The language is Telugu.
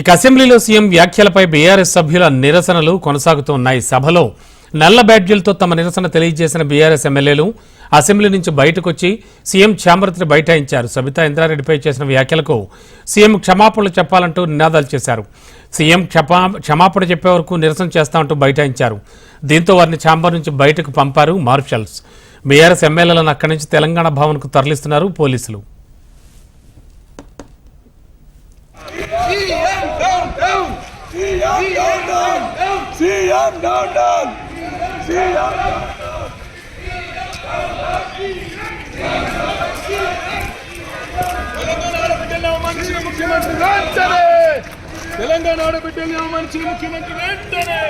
ఇక అసెంబ్లీలో సీఎం వ్యాఖ్యలపై బీఆర్ఎస్ సభ్యుల నిరసనలు కొనసాగుతున్నాయి. సభలో నల్ల బ్యాడ్జీలతో తమ నిరసన తెలియజేసిన బీఆర్ఎస్ ఎమ్మెల్యేలు అసెంబ్లీ నుంచి బయటకొచ్చి సీఎం ఛాంబర్తిని బైఠాయించారు. సబితా ఇంద్రారెడ్డిపై చేసిన వ్యాఖ్యలకు సీఎం క్షమాపణలు చెప్పాలంటూ నినాదాలు చేశారు. సీఎం క్షమా క్షమాపణ చెప్పే వరకు నిరసన చేస్తామంటూ బైఠాయించారు. దీంతో వారిని ఛాంబర్ నుంచి బయటకు పంపారు మార్షల్స్. బీఆర్ఎస్ ఎమ్మెల్యేలను అక్కడి నుంచి తెలంగాణ భవన్కు తరలిస్తున్నారు పోలీసులు. Down down. CM down down. CM down down. CM down down. Telangana ఆడబిడ్డలు అవమానించిన ముఖ్యమంత్రి వెంటనే